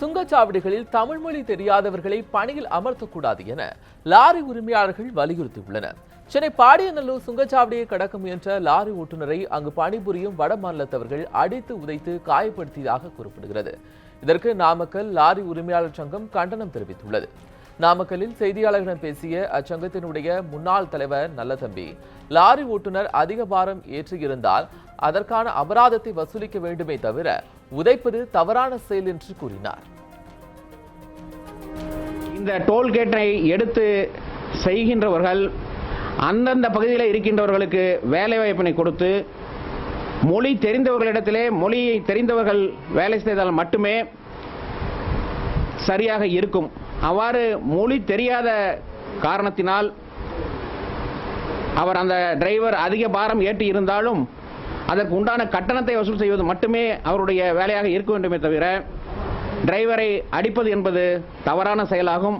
சுங்கச்சாவடிகளில் தமிழ் மொழி தெரியாதவர்களை பணியில் அமர்த்தக்கூடாது என லாரி உரிமையாளர்கள் வலியுறுத்தியுள்ளனர். சென்னை பாடியநல்லூர் சுங்கச்சாவடியை கடக்க முயன்ற லாரி ஓட்டுநரை அங்கு பணிபுரியும் வட மாநிலத்தவர்கள் அடித்து உதைத்து காயப்படுத்தியதாக கூறப்படுகிறது. இதற்கு நாமக்கல் லாரி உரிமையாளர் சங்கம் கண்டனம் தெரிவித்துள்ளது. நாமக்கல்லில் செய்தியாளர்களிடம் பேசிய அச்சங்கத்தினுடைய முன்னாள் தலைவர் நல்லதம்பி லாரி ஓட்டுநர் அதிக பாரம் ஏற்றியிருந்தால் அதற்கான அபராதத்தை வசூலிக்க வேண்டுமே தவிர உதைப்பது தவறான செயல் என்று கூறினார். இந்த டோல்கேட்டை எடுத்து செய்கின்றவர்கள் அந்தந்த பகுதியில் இருக்கின்றவர்களுக்கு வேலை வாய்ப்பினை கொடுத்து மொழி தெரிந்தவர்களிடத்திலே மொழியை தெரிந்தவர்கள் வேலை செய்தால் மட்டுமே சரியாக இருக்கும். அவ்வாறு மொழி தெரியாத காரணத்தினால் அவர் அந்த டிரைவர் அதிக பாரம் ஏற்றி இருந்தாலும் அதற்கு உண்டான கட்டணத்தை வசூல் செய்வது மட்டுமே அவருடைய வேலையாக இருக்க வேண்டுமே தவிர டிரைவரை அடிப்பது என்பது தவறான செயலாகும்.